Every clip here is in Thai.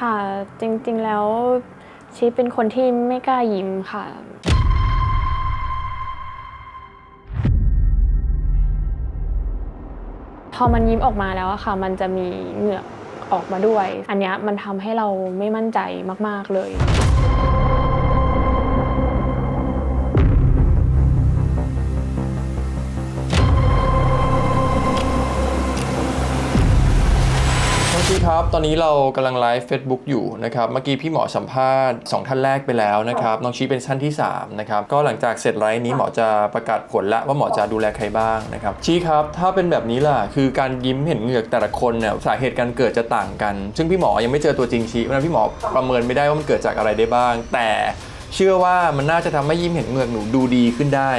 ค่ะ จริงๆแล้วชีเป็นคนที่ไม่กล้ายิ้มค่ะ พอมันยิ้มออกมาแล้วอะค่ะ มันจะมีเหงือกออกมาด้วย อันเนี้ยมันทำให้เราไม่มั่นใจมาก ๆเลย น้องชีครับ ตอนนี้เรากำลังไลฟ์ Facebook อยู่นะครับ เมื่อกี้พี่หมอสัมภาษณ์ 2 ท่านแรกไปแล้วนะครับ น้องชีเป็นท่านที่ 3 นะครับ ก็หลังจากเสร็จไลฟ์นี้หมอจะประกาศผลแล้วว่าหมอจะดูแลใครบ้างนะครับ ชีครับ ถ้าเป็นแบบนี้ล่ะ คือการยิ้มเห็นเหงือกแต่ละคนเนี่ยสาเหตุการเกิดจะต่างกัน ซึ่งพี่หมอยังไม่เจอตัวจริงชีเพราะฉะนั้นพี่หมอประเมินไม่ได้ว่ามันเกิดจากอะไรได้บ้าง แต่เชื่อว่ามันน่าจะทำให้ยิ้มเห็นเหงือกหนูดูดีขึ้นได้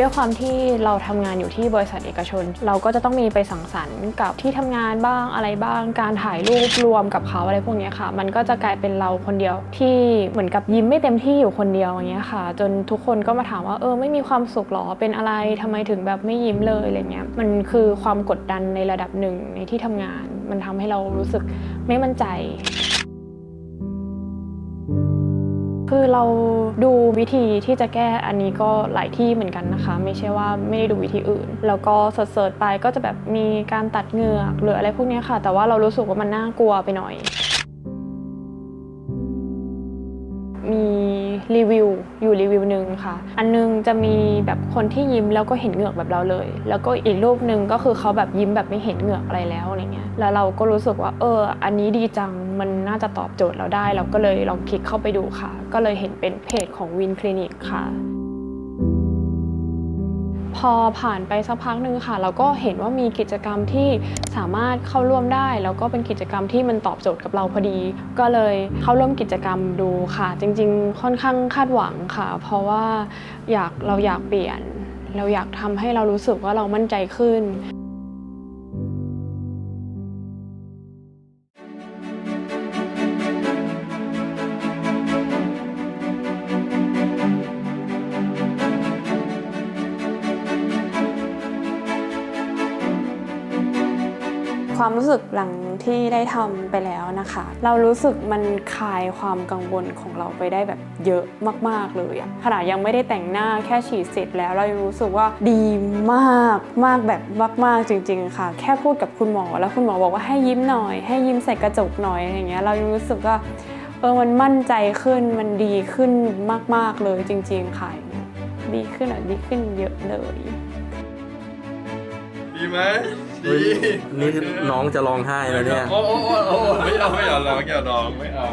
ด้วยความที่เราทำงานอยู่ที่บริษัทเอกชน เราก็จะต้องมีไปสังสรรค์กับที่ทำงานบ้างอะไรบ้าง การถ่ายรูปรวมกับเขาอะไรพวกนี้ค่ะ มันก็จะกลายเป็นเราคนเดียวที่เหมือนกับยิ้มไม่เต็มที่อยู่คนเดียวอย่างเงี้ยค่ะ จนทุกคนก็มาถามว่าเออไม่มีความสุขหรอเป็นอะไรทำไมถึงแบบไม่ยิ้มเลยอะไรเงี้ยมันคือความกดดันในระดับหนึ่งในที่ทำงาน มันทำให้เรารู้สึกไม่มั่นใจ คือเราดูวิธีที่จะแก้อันนี้ก็หลายที่เหมือนกันนะคะ ไม่ใช่ว่าไม่ได้ดูวิธีอื่น แล้วก็เสิร์ชไปก็จะแบบมีการตัดเหงือกหรืออะไรพวกนี้ค่ะ แต่ว่าเรารู้สึกว่ามันน่ากลัวไปหน่อย มี รีวิวอยู่รีวิวหนึ่งค่ะ อันนึงจะมีแบบคนที่ยิ้มแล้วก็เห็นเหงือกแบบเราเลย แล้วก็อีกรูปหนึ่งก็คือเขาแบบยิ้มแบบไม่เห็นเหงือกอะไรแล้วอะไรเงี้ยแล้วเราก็รู้สึกว่าเออ อันนี้ดีจังมันน่าจะตอบโจทย์เราได้ เราก็เลยลองคลิกเข้าไปดูค่ะ ก็เลยเห็นเป็นเพจของวินคลินิกค่ะพอผ่านไปสักพักหนึ่งค่ะ เราก็เห็นว่ามีกิจกรรมที่ สามารถเข้าร่วมได้ แล้วก็เป็นกิจกรรมที่มันตอบโจทย์กับเราพอดี ก็เลยเข้าร่วมกิจกรรมดูค่ะ จริง ๆ ค่อนข้างคาดหวังค่ะ เพราะว่าอยากเราอยากเปลี่ยน เราอยากทำให้เรารู้สึกว่าเรามั่นใจขึ้น ความรู้สึกหลังที่ได้ทำไปแล้วนะคะ เรารู้สึกมันคลายความกังวลของเราไปได้แบบเยอะมาก ๆ เลยอะขนาดยังไม่ได้แต่งหน้าแค่ฉีดเสร็จแล้วเรายังรู้สึกว่าดีมากมากแบบมาก ๆ จริง ๆ ค่ะ แค่พูดกับคุณหมอแล้วคุณหมอบอกว่าให้ยิ้มหน่อย ให้ยิ้มใส่กระจกหน่อยอย่างเงี้ยเรายังรู้สึกว่าเออมันมั่นใจขึ้นมันดีขึ้นมาก ๆ เลยจริง ๆ ค่ะดีขึ้นอะดีขึ้นเยอะเลย ดีไหมเฮ้ยนี่น้องจะร้องไห้แล้วเนี่ย โอ้โอ้โอ้โอ้ไม่เอาไม่เอาร้องอย่าร้องไม่เอา